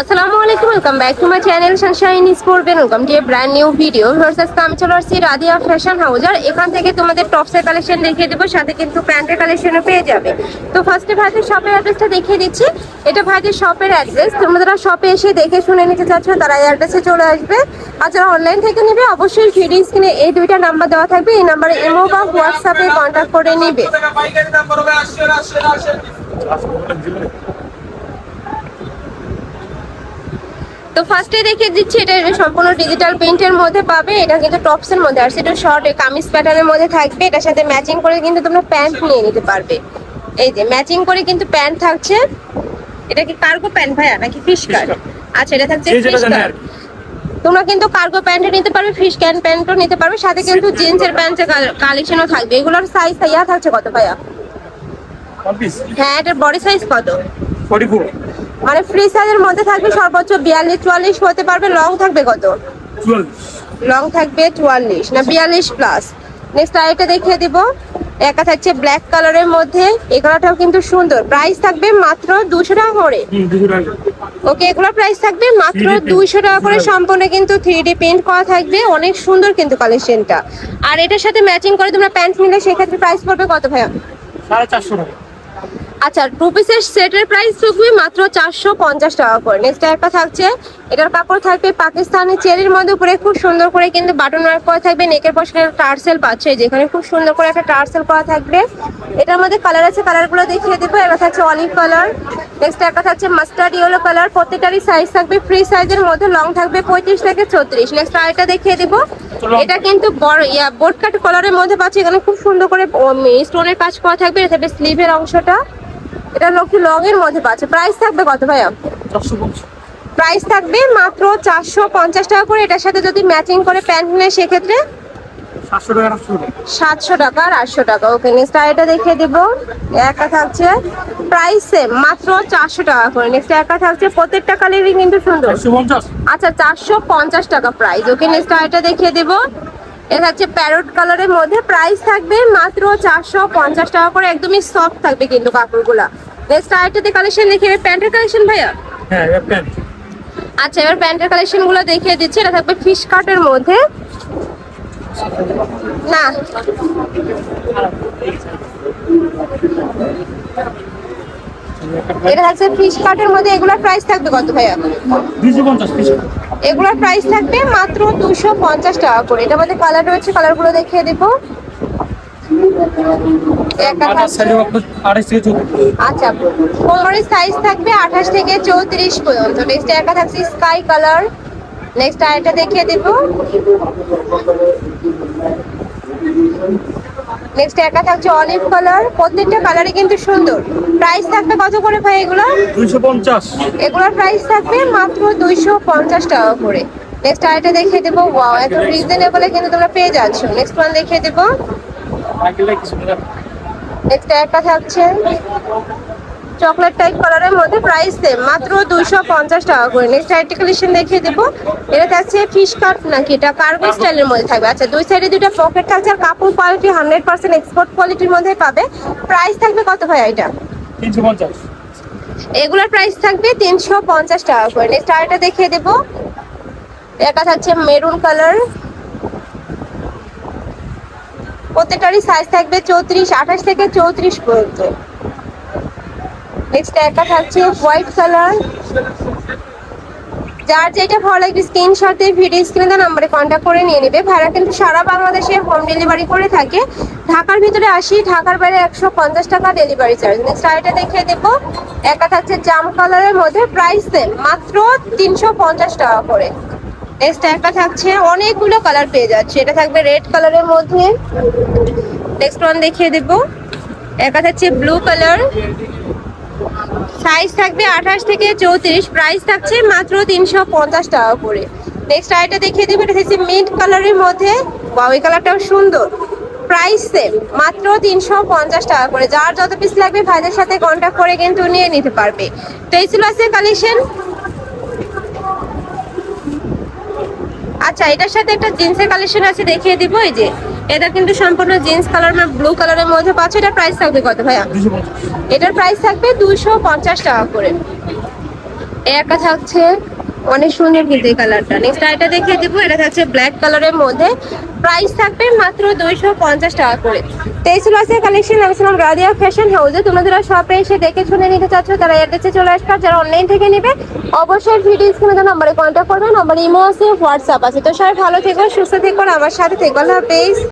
আসসালামু আলাইকুম welcome back to my channel sunshine sport welcome to a brand new video versus আমি চলে আসছি রাদিয়া ফ্যাশন হাউস আর এখান থেকে তোমাদের টপসের কালেকশন দেখিয়ে দেবো, সাথে কিন্তু প্যান্টের কালেকশনও পেয়ে যাবে। তো ফার্স্টে ভাইদের শপের অ্যাড্রেসটা দেখিয়ে দিচ্ছি। এটা ভাইদের শপের অ্যাড্রেস তোমরা শপে এসে দেখে শুনে নিতে চাচ্ছ, তারা এই অ্যাড্রেসে চলে আসবে। আর যারা অনলাইন থেকে নেবে, অবশ্যই ভিডিও স্ক্রিনে এই দুইটা নাম্বার দেওয়া থাকবে। এই নাম্বারে ইমো বা হোয়াটসঅ্যাপে কন্ট্যাক্ট করে নেবে টাকা পাইকারি দাম পড়বে আসছে আসছে আসছে তো ফার্স্টে দেখিয়ে দিচ্ছি এটা সম্পূর্ণ ডিজিটাল প্রিন্টের মধ্যে পাবে। এটা কিন্তু টপসের মধ্যে। আর সেটা শর্ট কামিজ প্যাটার্নের মধ্যে থাকবে। এটার সাথে ম্যাচিং করে কিন্তু তোমরা প্যান্ট নিয়ে নিতে পারবে। এই যে ম্যাচিং করে কিন্তু প্যান্ট থাকছে। এটা কি কার্গো প্যান্ট ভাইয়া নাকি ফিশ কার্ড আচ্ছা এটা থাকছে ফিশ কার্ড তোমরা কিন্তু কার্গো প্যান্টও নিতে পারবে ফিশ ক্যান প্যান্টও নিতে পারবে। সাথে কিন্তু জিন্সের প্যান্টের কালেকশনও থাকবে। এগুলোর সাইজ ইয়া থাকছে কত ভাইয়া? হ্যাঁ এটার বডি সাইজ কত? 44 মানে ফ্রি সাইজের মধ্যে থাকবে সর্বোচ্চ বিয়াল্লিশ চুয়াল্লিশ হতে পারবে। লং থাকবে কত? 44 লং থাকবে চুয়াল্লিশ না বিয়াল্লিশ প্লাস নেক্সট আরেকটা দেখিয়ে দিব। একা থাকছে ব্ল্যাক কালারের মধ্যে। এই কালারটাও কিন্তু সুন্দর। প্রাইস থাকবে মাত্র দুশো টাকা করে। ওকে এগুলোর প্রাইস থাকবে মাত্র 3D দুইশো টাকা করে। সম্পূর্ণ কিন্তু থ্রি ডি প্রিন্ট করা থাকবে। অনেক সুন্দর কিন্তু কালেকশনটা আর এটার সাথে ম্যাচিং করে তোমরা প্যান্ট নিলে সেক্ষেত্রে প্রাইস পড়বে কত ভাইয়া? সাড়ে চারশো টাকা। আচ্ছা টু পিসের সেটের প্রাইস থাকবে মাত্র চারশো পঞ্চাশ টাকা করে। নেক্সট একটা থাকছে এটার কাপড় থাকবে পাকিস্তানি চেরির মধ্যে উপরে খুব সুন্দর করে কিন্তু বাটন ওয়ার্ক করা থাকবে নেকের পাশে টার্সেল পাচ্ছে যেখানে খুব সুন্দর করে একটা টার্সেল করা থাকবে। এটার মধ্যে কালার আছে কালারগুলো দেখিয়ে দেবো এটা থাকছে অলিভ কালার নেক্সট একটা থাকছে মাস্টার্ড ইয়েলো কালার প্রত্যেকটারই সাইজ থাকবে ফ্রি সাইজের মধ্যে লং থাকবে পঁয়ত্রিশ থেকে ছত্রিশ। নেক্সট আরেকটা দেখিয়ে দেবো এটা কিন্তু বড় ইয়া বোর্ড কাট কালারের মধ্যে পাচ্ছে এখানে খুব সুন্দর করে স্টোনের কাজ করা থাকবে এটা থাকবে স্লিভের অংশটা। এটা লক্ষ্মী লং এর মধ্যে পাচ্ছে। প্রাইস থাকবে কত ভাইয়া? পঞ্চাশ। প্রাইস থাকবে মাত্র চারশো পঞ্চাশ টাকা করে। এটার সাথে যদি ম্যাচিং করে প্যান্ট নেয় সেক্ষেত্রে সাতশো টাকা আর আটশো টাকা। ওকে নেক্সট আরেকটা দেখিয়ে দিব। একটা থাকছে প্রাইস সেম মাত্র চারশো টাকা করে। নেক্সট একটা থাকছে প্রত্যেকটা কালারই কিন্তু সুন্দর। আচ্ছা চারশো পঞ্চাশ টাকা প্রাইস ওকে নেক্সট আরেকটা দেখিয়ে দেবো। এটা হচ্ছে প্যারট কালারের মধ্যে প্রাইস থাকবে মাত্র চারশো পঞ্চাশ টাকা করে একদমই সফট থাকবে কিন্তু কাপড়গুলা। নেক্সট আরেকটাতে কালেকশন দেখিয়ে প্যান্টের কালেকশন ভাইয়া? হ্যাঁ আচ্ছা এবার প্যান্টের কালেকশনগুলো দেখিয়ে দিচ্ছি এটা থাকবে ফিশ কাটের মধ্যে। না। এটা থাকছে ফিশ কাটের মধ্যে এগুলোর প্রাইস থাকবে কত ভাইয়া? দুশো পঞ্চাশ এগুলোর প্রাইস থাকবে মাত্র দুশো পঞ্চাশ টাকা করে। এটা মধ্যে কালার রয়েছে কালারগুলো দেখিয়ে দেবো। থাকছে- সাইজে আচ্ছা কোমরের সাইজ থাকবে আঠাশ থেকে চৌত্রিশ পর্যন্ত। নেক্সট থাকছে স্কাই কালার নেক্সট আরেকটা দেখিয়ে দেব। নেক্সট একা থাকছে অলিভ কালার প্রত্যেকটা কালারই কিন্তু সুন্দর। প্রাইস থাকবে কত করে ভাই এগুলো? দুইশো পঞ্চাশ। এগুলোর প্রাইস থাকবে মাত্র দুইশো পঞ্চাশ টাকা করে। নেক্সট আরেকটা দেখিয়ে দেবো। ওয়াও এত রিজনেবলে কিন্তু তোমরা পেয়ে যাচ্ছ। নেক্সট ওয়ান দেখিয়ে দেবো। নেক্সট একটা থাকছে চকলেট টাইপ কালারের মধ্যে প্রাইস সেম মাত্র দুইশো পঞ্চাশ টাকা করে। নেক্সট আরেকটা কালেকশন দেখিয়ে দেবো। এটা থাকছে ফিশ কাট নাকি? এটা কার্গো স্টাইলের মধ্যে থাকবে। আচ্ছা দুই সাইডে দুটো পকেট থাকছে আর কাপড় কোয়ালিটি হান্ড্রেড পার্সেন্ট এক্সপোর্ট কোয়ালিটির মধ্যে পাবে। প্রাইস থাকবে কত ভাই এটা? তিনশো পঞ্চাশ। এগুলোর প্রাইস থাকবে তিনশো পঞ্চাশ টাকা করে। নেক্সট আরেকটা দেখিয়ে দেবো। এটা থাকছে মেরুন কালার প্রত্যেকটারই সাইজ থাকবে চৌত্রিশ আঠাশ থেকে চৌত্রিশ পর্যন্ত। একটা থাকছে হোয়াইট কালার যার ভালো লাগবে ভিডিও নাম্বারে কন্ট্যাক্ট করে নিয়ে নেবে। ভাড়া কিন্তু সারা বাংলাদেশে হোম ডেলিভারি করে থাকে। ঢাকার ভিতরে আসি, ঢাকার বাইরে একশো পঞ্চাশ টাকা ডেলিভারি চার্জ নেক্সট দেখিয়ে দেবো। থাকছে জাম কালারের মধ্যে প্রাইস মাত্র তিনশো পঞ্চাশ টাকা করে। নেক্সট একটা থাকছে অনেকগুলো কালার পেয়ে যাচ্ছে। এটা থাকবে রেড কালারের মধ্যে। নেক্সট ওয়ান দেখিয়ে দেবো। একটা থাকছে ব্লু কালার সাইজ থাকবে আঠাশ থেকে চৌত্রিশ। প্রাইস থাকছে মাত্র তিনশো পঞ্চাশ টাকা করে। নেক্সট আইটা দেখিয়ে দিবে, এটা হচ্ছে মিন্ট কালারের মধ্যে। বাউ এই কালারটাও সুন্দর। প্রাইস সেম মাত্র তিনশো পঞ্চাশ টাকা করে। যার যত পিস লাগবে ভাইদের সাথে কন্ট্যাক্ট করে কিন্তু নিয়ে নিতে পারবে। তো এই ছিল আছে কালেকশন আচ্ছা এটার সাথে একটা জিন্সের কালেকশন আছে, দেখিয়ে দিব। এই যে এটা কিন্তু সম্পূর্ণ জিন্স কালার মানে ব্লু কালারের মধ্যে পাচ্ছে। এটা প্রাইস থাকবে কত ভাইয়া? এটার প্রাইস থাকবে দুশো পঞ্চাশ টাকা করে। একটা থাকছে অনেক সুন্দর কিন্তু এই কালারটা। নেক্সট এটা দেখিয়ে দেবো এটা থাকছে ব্ল্যাক কালারের মধ্যে। প্রাইস থাকবে মাত্র দুইশো পঞ্চাশ টাকা করে। তো এই আছে কালেকশন আমি ছিলাম রাদিয়া ফ্যাশন হাউসে তোমরা যারা শপে এসে দেখে শুনে নিতে চাচ্ছ তারা অ্যাড্রেসে চলে আসবে। আর যারা অনলাইন থেকে নেবে অবশ্যই ভিডিও স্ক্রিনে নম্বরে কন্ট্যাক্ট করবে। নাম্বার ইমো আছে হোয়াটসঅ্যাপ আছে। তো সবাই ভালো থেকো সুস্থ থেকো আমার সাথে থেকো। আল্লাহ হাফেজ।